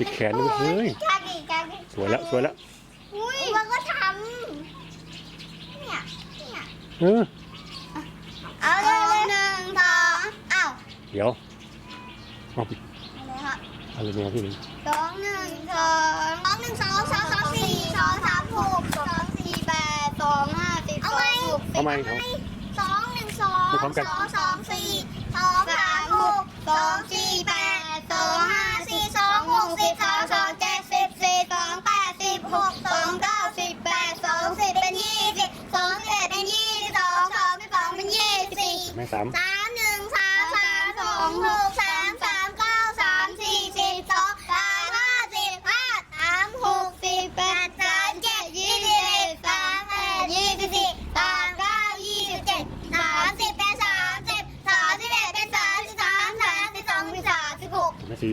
ติดแขนด้วยเฮ้ย กากิกากิสวยแล้วสวยแล้วอุ้ยมันก็ทำเนี่ยเนี่ยเออเอาเลยหนึ่งสองอ้าวเดี๋ยวเอาไปอะไรครับอะไรเนี่ยพี่หนึ่งสองหนึ่งสองสองหนึ่งสองสองสองสี่สองสามหกสองสี่แปดสองห้าสิบเอาไหมเอาไหมเอา สองหนึ่งสองไม่พร้อมกัน สองสองสี่สองสามหกสองสี่แปดสองห้า หกสองเก้าสิบแปดสองสิบเป็นยี่สิบสองสิบเอ็ดเป็นยี่สิบสองสองสิบสองเป็นยี่สิบสี่แม่สามสามหนึ่งสามสามสองหกสามสามเก้าสามสี่สิบสองสามห้าสิบห้าสามหกสิบแปดสามเจ็ดยี่สิบเอ็ดสามแปดยี่สิบสี่สามเก้ายี่สิบเจ็ดสามสิบเป็นสามสิบสามสิบเอ็ดเป็นสามสิบสามสามสิบสองเป็นสามสิบหกแม่สี่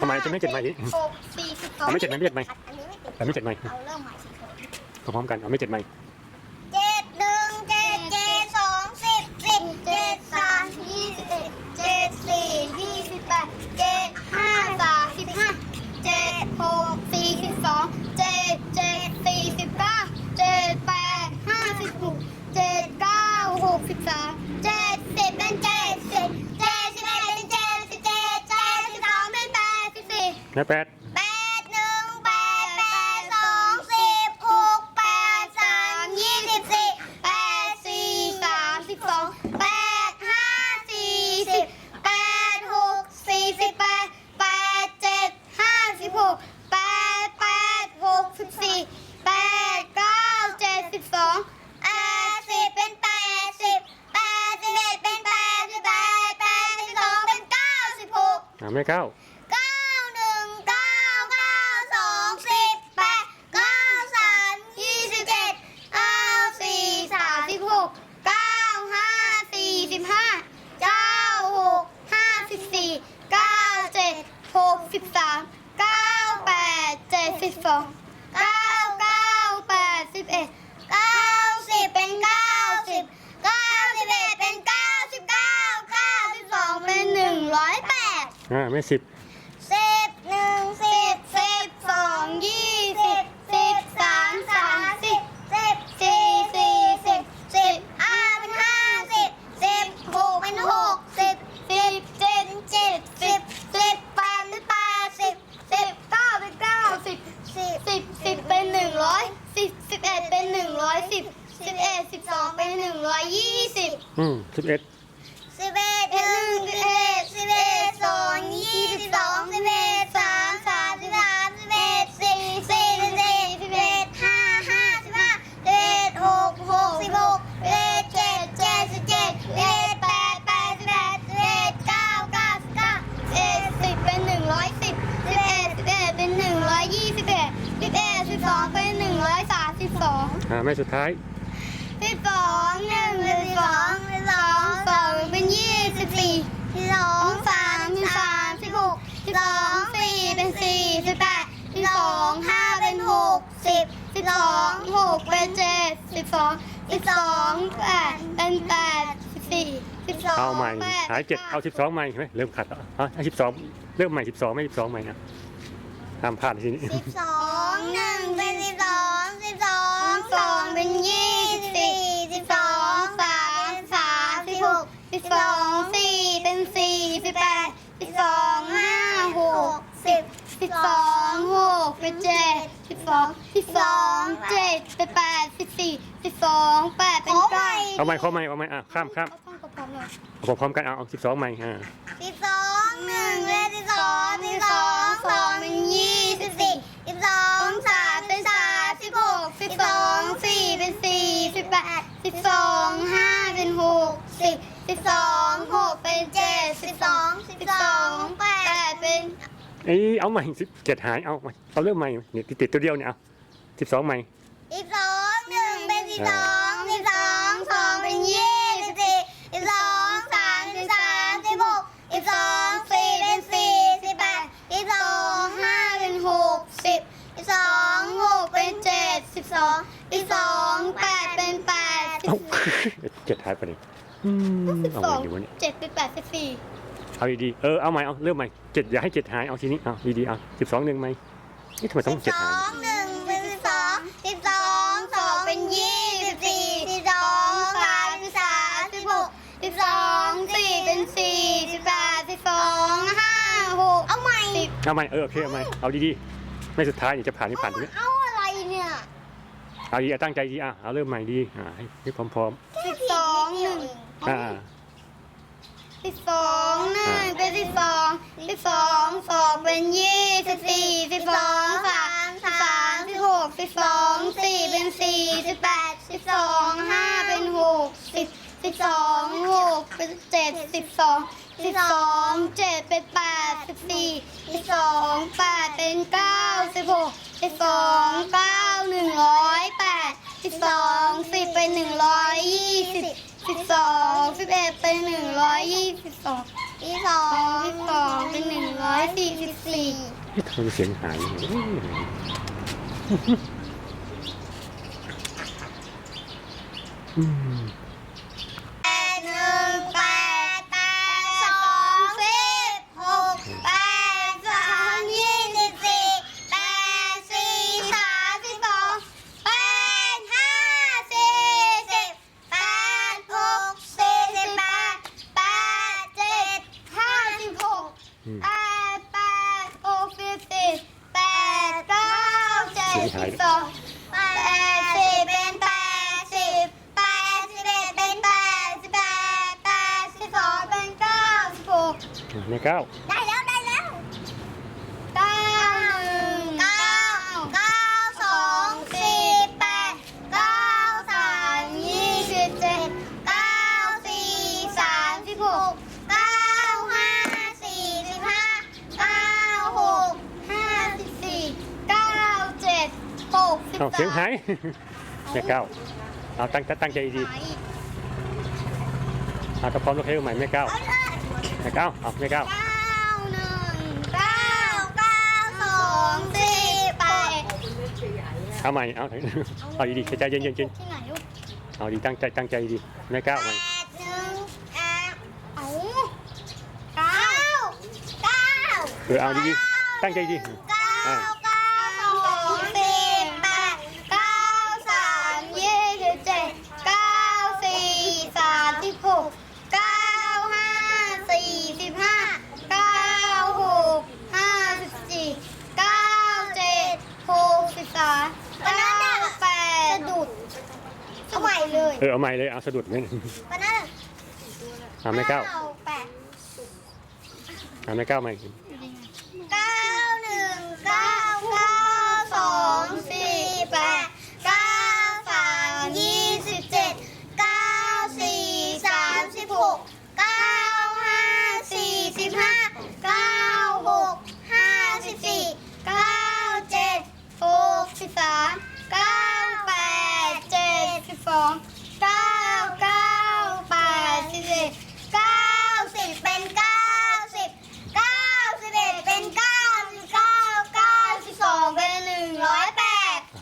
ทำไมจะไม่เจ็ดไหมนี่หกสี่สิบสองเอาไม่เจ็ดไหมไม่เจ็ดไหมอันนี้ไม่ติดแต่ไม่เจ็ดไหมเอาเริ่มใหม่สิเถอะพร้อมๆกันเอาไม่เจ็ดไหม นี่แม่แปด แป แม่สุดท้ายสิบสองหนึ่งสิบสองสิบสองสองเป็นยี่สิบสี่สิบสองสามสิบสามสิบหกสิบสองสี่เป็นสี่สิบแปดสิบสองห้าเป็นหกสิบสิบสองหกเป็นเจ็ดสิบสองสิบสองแปดเป็นแปดสิบสี่สิสิบสองเอาใหม่แปดหายเจ็ดเอาสิบสองใหม่ใช่ไหมเริ่มขัดแล้วเอาเอาสิบสองเริ่มใหม่สิบสองไม่สิบสองใหม่นะห้ามพลาดทีนี้สิบสองหนึ่งเป็นสิบสอง ยี่สิบสี่สิบสองสามสามสิบหกสิบสองสี่เป็นสี่สิบแปดสิบสองห้าหกสิบสิบสองหกเป็นเจ็ดสิบสองสิบสองเจ็ดเป็นแปดสิบสี่สิบสองแปดเป็นเก้าเอาใหม่เข้าใหม่เอาใหม่อะข้ามข้ามเอาฟังกับพร้อมกันเอาเอาสิบสองใหม่อ่าสิบสองหนึ่งเป็นสิบสองสิบสอง เอ้ยเอาใหม่สิบเจ็ดหายเอามาเอาเริ่มใหม่เนี่ยติดติดตัวเดียวเนี่ยเอาสิบสองใหม่สิบสองหนึ่งเป็นสิบสองสิบสองสองเป็นยี่สิบสี่สิบสองสามเป็นสามสิบหกสิบสองสี่เป็นสี่สิบแปดสิบสองห้าเป็นหกสิบสิบสองหกเป็นเจ็ดสิบสองสิบสองแปดเป็นแปดสิเอาบเจ็ดหายไปเลยอืมสิบเอาสใหอม่งดีวะเนี่ย เจ็ดเป็นแปดสิบสี่ เอาดีๆเออเอาใหม่เอาเริ่มใหม่เจ็ดอย่าให้เจ็ดหายเอาทีนี้เอาดีๆเอาสิบสองหนึ่งไหมนี่ทำไมต้องเจ็ดหายองหนึ่งเป็นสิบสองสิบสองสองเป็นยี่สิบสี่สิบสองสามเป็นสามสิบหกสิบสองสี่เป็นสี่สิบแปดสิบสองห้าหกเอาใหม่เอาใหม่เออโอเคเอาใหม่เอาดีๆไม่สุดท้ายอย่าจะผ่านไม่ผ่านตรงนี้เอาอะไรเนี่ยเอาดีตั้งใจดีอะเอาเริ่มใหม่ดีอ่าให้ให้พร้อมสิบสองหนึ่งอ่า สิบสองหนึ่งเป็นสิบสองสิบสองสองเป็นยี่สิบสี่สิบสองสามสามสิบหกสิบสองสี่เป็นสี่สิบแปดสิบสองห้าเป็นหกสิบสิบสองหกเป็นเจ็ดสิบสองสิบสองเจ็ดเป็นแปดสิบสี่สิบสองแปดเป็นเก้าสิบหกสิบสองเก้าหนึ่งร้อยแปดสิบสองสิบเป็นหนึ่งร้อยยี่สิบสิบสองสิบเอ็ดเป็นหนึ่งร้อยยี่ สิบสองยี่สองสิบสองเป็นหนึ่งร้อยสี่สิบสี่เฮ้ยทำไมเสียงหายอืม แปดแปดหกสิบสี่แปดเก้าเจ็ดสิบสองแปดสิบเป็นแปดสิบแปดสิบเอ็ดเป็นแปดสิบแปดแปดสิบสองเป็นเก้าสิบหกในเก้าได้แล้วได้แล้วเก้าหนึ่งเก้าเก้าสองสี่แปดเก้าสามยี่สิบเจ็ดเก้าสี่สามสิบหกเก้าห้าสี่สิบห้าเก้าหกห้าสิบสี่เก้าเจ็ดหกสิบ เอาเสียงหายในเก้าเอาตั้งตั้งใจดีเอาถ้าพร้อมล้วให้ใหม่ในเก้าเอาเก้าเอาในเก้าเก้าหนึ่เก้าเอาใหม่เอาเอาดีๆใจเย็นๆเย็นเอาดีตั้งใจตั้งใจดีในเก้าใหม่แปดหนึ่งแปดเอาเก้าเก้าเออเอาดีๆตั้งใจดีเก้าอ่า เก้าสองสี่แปดเก้าสามยี่สิบเจ็ดเก้าสี่สามสิบหกเก้าห้าสี่สิบห้าเก้าหกห้าสิบสี่เก้าเจ็ดหกสิบสามเก้าแปดสะดุดเอาใหม่ เลยเออเอาใหม่เลยเอาสะดุดไหมวันนั้นเอาไม่เก้าแปดเอาไม่เก้าใหม่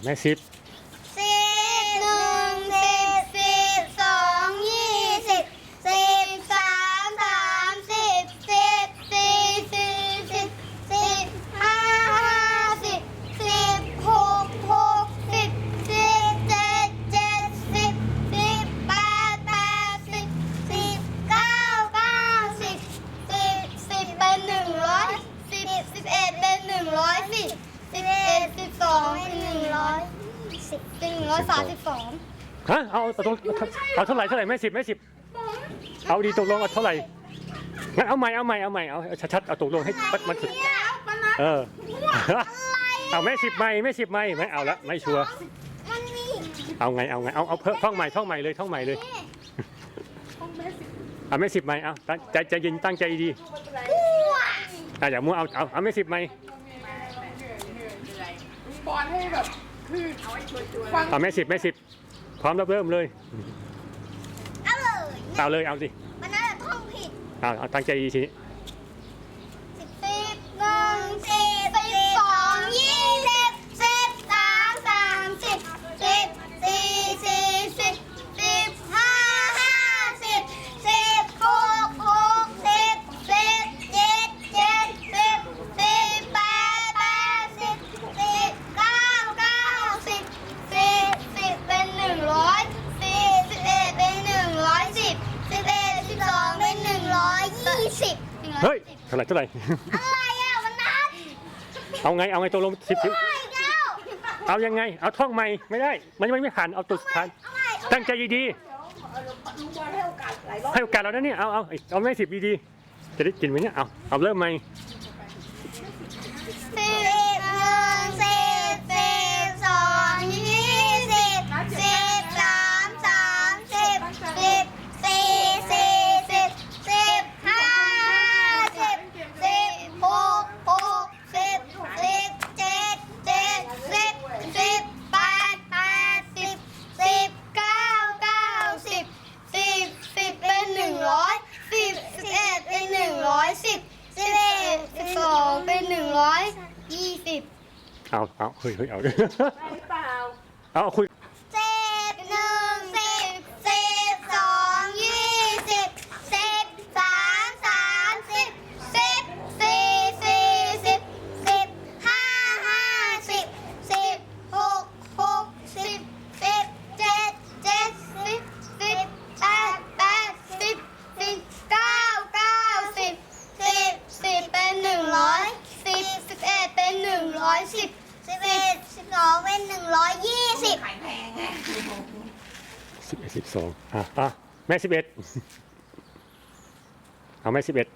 แม่สิบ เอาเท่าไหร่เท่าไหร่ไม่สิบไม่สิบเอาดีตกลงเอาเท่าไหร่งั้นเอาใหม่เอาใหม่เอาใหม่เอาชัดๆเอาตกลงให้มันมันสุดเออเอาไม่สิบไม่ไม่สิบไม่ไม่เอาละไม่ชัวร์มันมีเอาไงเอาไงเอาเอาเพิ่มท่องใหม่ท่องใหม่เลยท่องใหม่เลยเอาไม่สิบไหมเอาตั้งใจใจเย็นตั้งใจดีอ้วอะอย่ามัวเอาเอาเอาไม่สิบไหมบอลให้แบบคือฟังเอาไม่สิบไม่สิบพร้อมแล้วเริ่มเลยเอา เลยเอาเลยเอาสิมันน่าจะท่องผิดเอาเอาตั้งใจดีทีนี้ สิบสิบหนึ่งสิบสิบ อะไรอะมันนับเอาไงเอาไงตกลงสิบสิบอะไรอีกแล้วเอายังไง เอาท่องใหม่ไม่ได้ มันยังไม่ผ่านเอาตัวสุดท้ายเอาใหม่เอาใหม่ตั้งใจดีลูกบอลให้โอกาสหลายรอบๆให้โอกาสเรานะเนี่ยเอาเอาเอาไม่สิบดีๆจะได้กินไหมเนี่ยเอาเอาเริ่มใหม่ เอาเอาเฮ้ยเฮ้ยเอา ได้หรือเปล่า เอาคุย สิบเอ็ดสิบสองอะอะแม่สิบเอ็ดเอาแม่สิบเอ็ด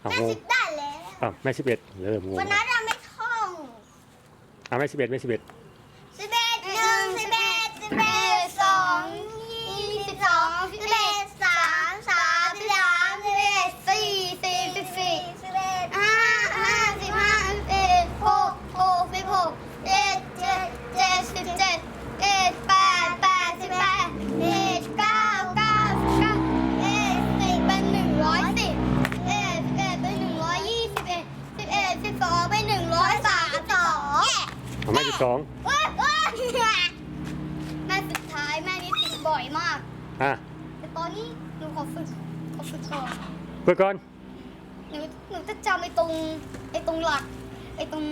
เอาแม่งงสิบได้แล้วอะแม่สิบเอ็ดเริ่มงงวันนั้นเราไม่ท่องเอาแม่สิบเอ็ดแม่สิบเอ็ดสิบเอ็ดหนึ่งสิบเอ็ดสิบเอ็ด เพื่อก่อน หนูหนูจะจำไอ้ตรงไอ้ตรงหลักไอ้ตรง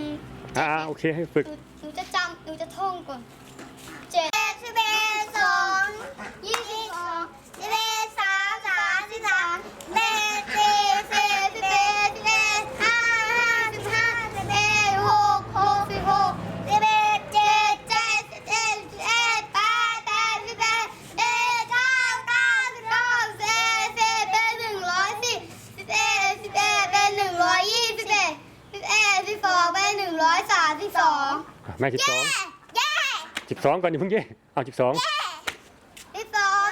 อ่าโอเคให้ฝึก หนูหนูจะจำหนูจะท่องก่อนเจ็ดสิบเอ็ดสองยี่สิบ แม่สิบสองเย้สิบสองก่อนอย่าเพิ่งเย่เอาสิบสองสิบสอง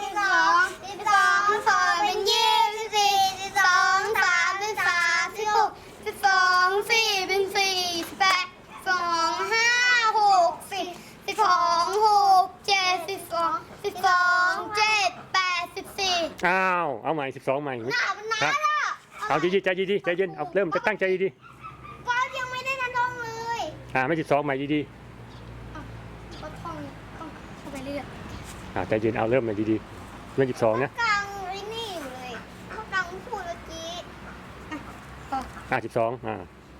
สิบสองสิบสองสองเป็นยี่สิบสี่สิบสองสามเป็นสามสิบหกสิบสองสี่เป็นสี่สิบแปดสองห้าหกสิบสิบสองหกเจ็ดสิบสองสิบสองเจ็ดแปดสิบสี่อ้าวเอาใหม่สิบสองใหม่หน้ามันครันาบนแล้วเอาดีๆใจดีๆใจเย็นเอาเริ่มจะตั้งใจดีฟ้ายังไม่ได้นันท่องเลย ๆ อ่าไม่สิบสองใหม่ดีก็ท่องท่องเข้าไปเรื่อยๆอ่าใจเย็นเอาเริ่มใหม่ดีๆไม่สิบสองนะกลางไอ้นี่อยู่เลยเขากลางพูดเมื่อกี้อะต่ออ่าสิบสองอ่า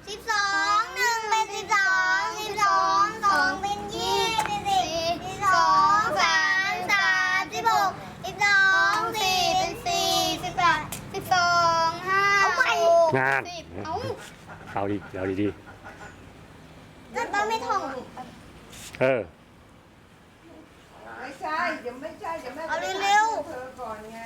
สิบสองหนึ่งเป็นสิบสองสิบสองสองเป็นยี่สิบสี่สิบสองสามสามสิบหกสิบสองสี่เป็นสี่สิบแปดสิบสองห้าหกงาน สิบเอ้าเอาดีเอาดี ก็ต้องไม่ท่อง เออ ไม่ใช่เดี๋ยวไม่ใช่เดี๋ยวแม่เอาเร็วๆ เธอก่อนไง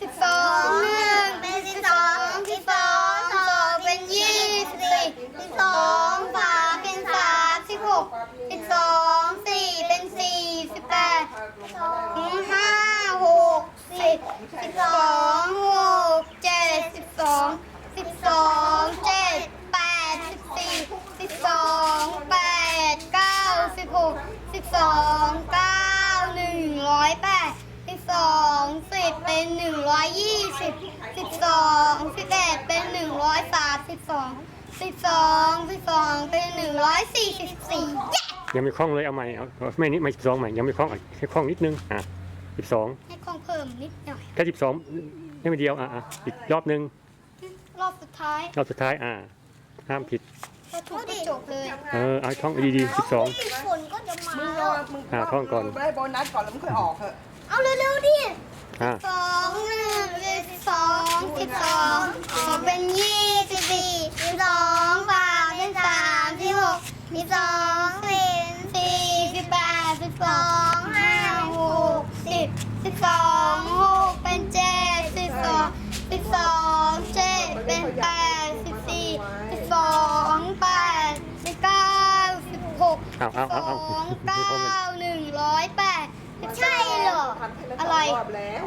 สิบสองหนึ่งเป็นสิบสองสิบสองสองเป็นยี่สิบสี่สิบสองสามเป็นสามสิบหกสิบสองสี่เป็นสี่สิบแปดห้าหกสิบสิบสองหกเจ็ดสิบสองสิบสองเจ็ดแปดสิบสี่สิบสองแปดเก้าสิบหกสิบส องเก้าหนึ่งร้อยแปดสิบสองสิบเป็นหนึ่งร้อยยี่สิบสิบสองสิบเอ็ดเป็นหนึ่งร้อยสามสิบสองสิบสองสิบสองเป็นหนึ่งร้อยสี่สิบสี่เย้ยังไม่คล่องเลยเอาใหม่เอาเอาไม่นี่ไม่สิบสองใหม่ยังไม่คล่องอะให้คล่องนิดนึงอะสิบสองให้คงเพิ่มนิดหน่อยแค่สิบสองไม่เดียวอะอะอีกรอบนึงรอบสุดท้ายรอบสุดท้ายอะห้ามผิด ถ้าถูกก็จบเลยเออเอาท่องดีๆสิบสอง ฝนก็จะมามึงรแล้อวมึงอ่าท่องก่อนได้โบนัสก่อนแล้วมึงค่อยออกเถอะเอาเร็วๆดิอะสองหนึ่งเป็นสิบสองสิบสองสองเป็นยี่สิบสี่สิบสองสามเป็นสามสิบหกสิบสองเป็นสี่สิบแปดสิบสองห้าหกสิบสิบสอง เอาเอาเอาเอาสองไม่คล่องเลยเก้าหนึ่งร้อยแปดใช่เหรอ ทำให้มันอะไรสงรอบแล้ว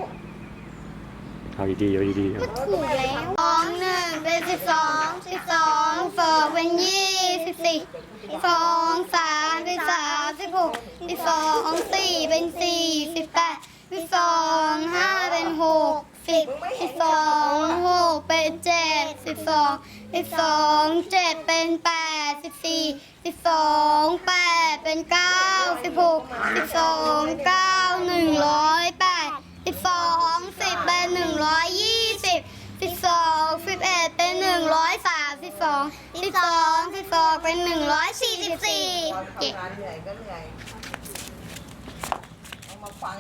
เอาดีๆเอาดีๆก็ถูกแล้วสองหนึ่งเป็นสิบสองสิบสองสองเป็นยี่สิบสี่สองสามเป็นสามสิบหกสิบสองสี่เป็นสี่สิบแปดสิบสองห้าเป็นหก สิบสิบสองหกเป็นเจ็ดสิบสองสิบสองเจ็ดเป็นแปดสิบสี่สิบสองแปดเป็นเก้าสิบหกสิบสองเก้าหนึ่งร้อยแปดสิบสองสิบเป็นหนึ่งร้อยยี่สิบสิบสองสิบเอ็ดเป็นหนึ่งร้อยสามสิบสองสิบสองสิบสองเป็นหนึ่งร้อยสี่สิบสี่ ทำงานเหนื่อยก็เหนื่อยเอามาฟัง